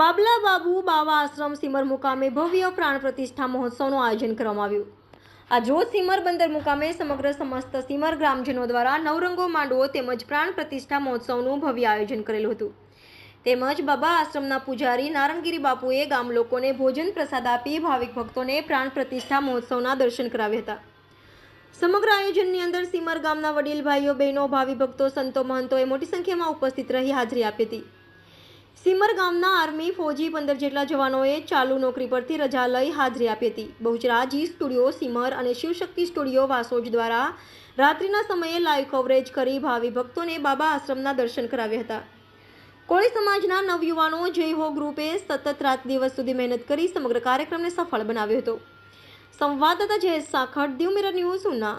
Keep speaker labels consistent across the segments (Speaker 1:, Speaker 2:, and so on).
Speaker 1: બાબલા બાબુ બાવા આશ્રમ સીમર મુકામે ભવ્ય પ્રાણ પ્રતિષ્ઠા મહોત્સવનું આયોજન કરવામાં આવ્યું. આ જોત સીમર બંદર મુકામે સમગ્ર સમસ્ત સીમર ગ્રામજનો દ્વારા નવરંગો માંડવો તેમજ પ્રાણ પ્રતિષ્ઠા મહોત્સવનું ભવ્ય આયોજન કરેલું હતું. તેમજ બાબા આશ્રમના પૂજારી નારણગીરી બાપુએ ગામ લોકોને ભોજન પ્રસાદ આપી ભાવિક ભક્તોને પ્રાણ પ્રતિષ્ઠા મહોત્સવના દર્શન કરાવ્યા હતા. સમગ્ર આયોજનની અંદર સીમર ગામના વડીલ, ભાઈઓ, બહેનો, ભાવિ ભક્તો, સંતો, મહંતોએ મોટી સંખ્યામાં ઉપસ્થિત રહી હાજરી આપી હતી. સીમર ગામના આર્મી ફોજી પંદર જેટલા જવાનોએ ચાલુ નોકરી પરથી રજા લઈ હાજરી આપી હતી. બહુચરાજી સ્ટુડિયો સિમર અને શિવશક્તિ સ્ટુડિયો વાસોજ દ્વારા રાત્રિના સમયે લાઈવ કવરેજ કરી ભાવિ ભક્તોને બાબા આશ્રમના દર્શન કરાવ્યા હતા. કોળી સમાજના નવયુવાનો જય હો ગ્રુપે સતત રાત દિવસ સુધી મહેનત કરી સમગ્ર કાર્યક્રમને સફળ બનાવ્યો હતો. સંવાદદાતા જયેશ સાખડ દીવ મિરર ન્યૂઝ ઉના.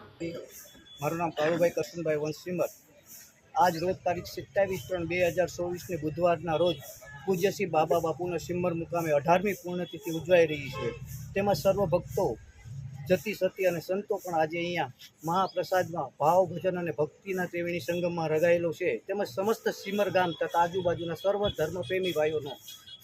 Speaker 2: મારું નામ કાળુભાઈ કરશનભાઈ વંશીમર આજ રોજ તારીખ સત્યાવીસ ત્રણ બે હજાર ચોવીસને બુધવારના રોજ પૂજ્ય શ્રી બાબા બાપુના સિમ્મર મુકામે અઢારમી પૂર્ણતિથિ ઉજવાઈ રહી છે. તેમાં સર્વ ભક્તો, જતી સતી અને સંતો પણ આજે અહીંયા મહાપ્રસાદમાં ભાવ ભજન અને ભક્તિના ત્રિવેણી સંગમમાં રગાયેલો છે. તેમજ સમસ્ત સિમર ગામ તથા આજુબાજુના સર્વ ધર્મપ્રેમી ભાઈઓનો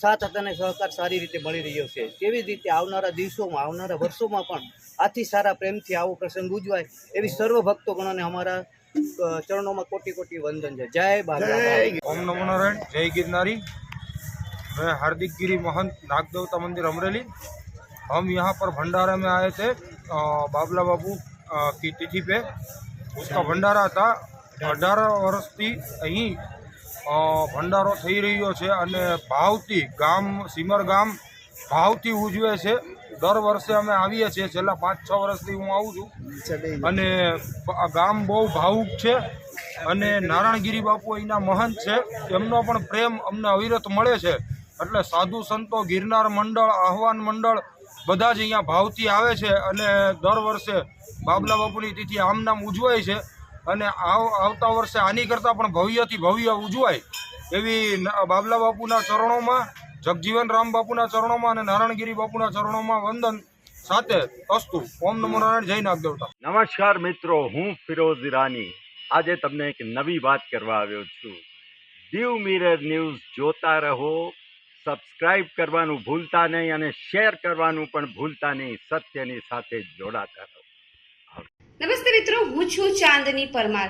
Speaker 2: સાથ અને સહકાર સારી રીતે મળી રહ્યો છે. તેવી રીતે આવનારા દિવસોમાં, આવનારા વર્ષોમાં પણ આથી સારા પ્રેમથી આવો પ્રસંગ ઉજવાય એવી સર્વ ભક્તોગણોને અમારા ચરણોમાં કોટી કોટી વંદન છે જય બાબા
Speaker 3: ओम नमो नारायण जय गिरनारी मैं हार्दिक गिरी महंत नाग देवता मंदिर अमरेली हम यहाँ पर भंडारा में आए थे अ, बाबला बाबू अ, की तिथि पे उसका भंडारा था અઢાર વર્ષથી અહીં અ, ભંડારો થઈ રહ્યો છે અને ભાવથી ગામ સીમર ગામ ભાવથી ઉજવે છે દર વર્ષે અમે આવીએ છીએ. છેલ્લા પાંચ, છ વર્ષથી હું આવું છું. અને ગામ બહુ ભાવુક છે અને નારાયણગીરી બાપુ અહીંના મહંત છે. એમનો પણ પ્રેમ અમને અવિરત મળે છે. એટલે સાધુ સંતો, ગિરનાર મંડળ, આહવાન મંડળ બધા જ અહીંયા ભાવથી આવે છે અને દર વર્ષે બાબલા બાપુની તિથિ આમ નામ ઉજવાય છે અને આવ, આવતા વર્ષે આની કરતાં પણ ભવ્યથી ભવ્ય ઉજવાય એવી બાબલા બાપુના ચરણોમાં જગજીવન રામ બાપુના ચરણોમાં અને નારાયણગીરી બાપુના ચરણોમાં વંદન સાથે અસ્તુ. ઓમ નમો નારાયણ જય નાગદેવતા.
Speaker 4: નમસ્કાર મિત્રો હું ફિરોઝ ઈરાની. આજે તમને એક નવી વાત કરવા આવ્યો છું. દીવ મિરર ન્યૂઝ જોતા રહો સબસ્ક્રાઇબ કરવાનું ભૂલતા નહીં અને શેર કરવાનું પણ ભૂલતા નહીં સત્યની સાથે જોડાતા રહો.
Speaker 5: નમસ્તે મિત્રો હું છું ચાંદની પરમાર.